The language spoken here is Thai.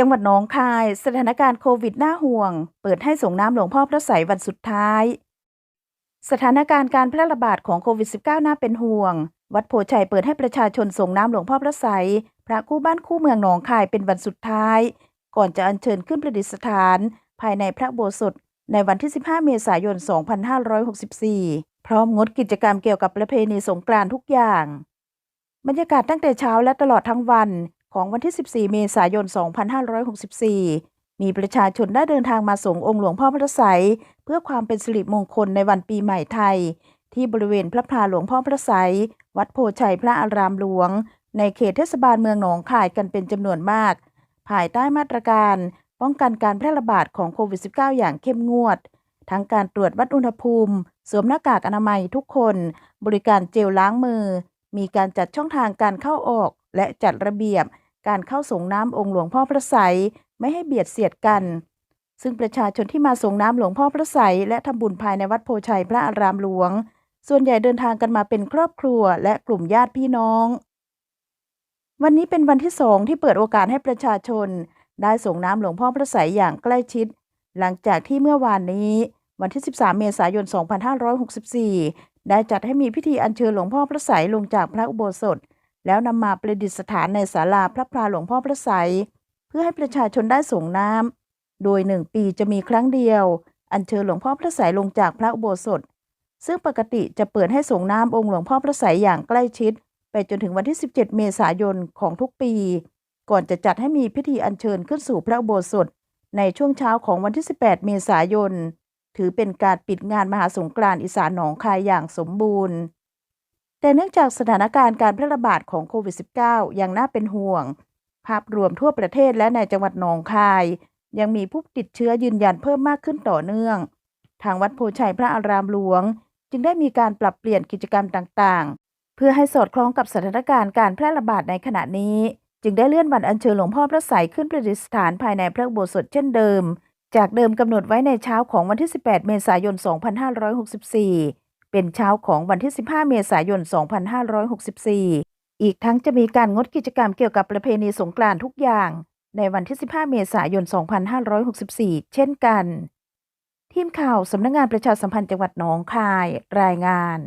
จังหวัดหนองคาย สถานการณ์โควิดน่าห่วง เปิดให้ส่งน้ำหลวงพ่อพระไสยวันสุดท้าย สถานการณ์การแพร่ระบาดของโควิด -19 น่าเป็นห่วง วัดโพชัยเปิดให้ประชาชนส่งน้ำหลวงพ่อพระไสยพระคู่บ้านคู่เมืองหนองคายเป็นวันสุดท้าย ก่อนจะอัญเชิญขึ้นประดิษฐาน ภายในพระโบสถในวันที่ 15 เมษายน 2564 พร้อมงดกิจกรรมเกี่ยวกับประเพณีสงกรานต์ทุกอย่าง บรรยากาศตั้งแต่เช้าและตลอดทั้งวัน ของวันที่ 14 เมษายน 2564 มีประชาชนได้เดินทางมาส่งองค์หลวงพ่อพระไสยเพื่อความเป็นสิริมงคลในวันปีใหม่ไทย ที่บริเวณพระพลาหลวงพ่อพระไสยวัดโพชัยพระอารามหลวง ในเขตเทศบาลเมืองหนองคายกันเป็นจำนวนมาก ภายใต้มาตรการ ป้องกันการแพร่ระบาดของโควิด -19 อย่างเข้มงวด ทั้งการตรวจวัดอุณหภูมิ สวมหน้ากากอนามัยทุกคน บริการเจลล้างมือ มีการจัดช่องทางการเข้าออก และจัดระเบียบการเข้าส่งน้ำองค์หลวงพ่อพระไสยไม่ให้เบียดเสียดกัน ซึ่งประชาชนที่มาส่งน้ำหลวงพ่อพระไสยและทำบุญภายในวัดโพชัยพระอารามหลวง ส่วนใหญ่เดินทางกันมาเป็นครอบครัวและกลุ่มญาติพี่น้อง วันนี้เป็นวันที่สองที่เปิดโอกาสให้ประชาชน ได้ส่งน้ำหลวงพ่อพระไสยอย่างใกล้ชิด หลังจากที่เมื่อวานนี้ วันที่ 13 เมษายน 2564 ได้จัดให้มีพิธีอัญเชิญหลวงพ่อพระไสยลงจากพระอุโบสถ แล้วนำมาประดิษฐานในศาลาพระพลาหลวงพ่อพระไสยเพื่อให้ประชาชนได้ส่งน้ำ โดยหนึ่งปีจะมีครั้งเดียว อัญเชิญหลวงพ่อพระไสยลงจากพระอุโบสถ ซึ่งปกติจะเปิดให้ส่งน้ำองค์หลวงพ่อพระไสยอย่างใกล้ชิด ไปจนถึงวันที่ 17 เมษายนของทุกปี ก่อนจะจัดให้มีพิธีอัญเชิญขึ้นสู่พระอุโบสถ ในช่วงเช้าของวันที่ 18 เมษายน ถือเป็นการปิดงานมหาสงกรานต์อีสานหนองคายอย่างสมบูรณ์ แต่เนื่องจากสถานการณ์การแพร่ระบาดของโควิด -19 ยังน่าเป็นห่วง ภาพรวมทั่วประเทศและในจังหวัดหนองคาย ยังมีผู้ติดเชื้อยืนยันเพิ่มมากขึ้นต่อเนื่อง ทางวัดโพชัยพระอารามหลวง จึงได้มีการปรับเปลี่ยนกิจกรรมต่างๆ เพื่อให้สอดคล้องกับสถานการณ์การแพร่ระบาดในขณะนี้ จึงได้เลื่อนวันอัญเชิญหลวงพ่อพระไสยขึ้นประดิษฐานภายในพระอุโบสถเช่นเดิม จากเดิมกำหนดไว้ในเช้าของวันที่ 18 เมษายน 2564 เป็นเช้าของวันที่ 15 เมษายน 2564 อีกทั้งจะมีการงดกิจกรรมเกี่ยวกับประเพณีสงกรานต์ทุกอย่าง ในวันที่ 15 เมษายน 2564 เช่นกัน ทีมข่าวสำนักงงานประชาสัมพันธ์จังหวัดหนองคาย รายงาน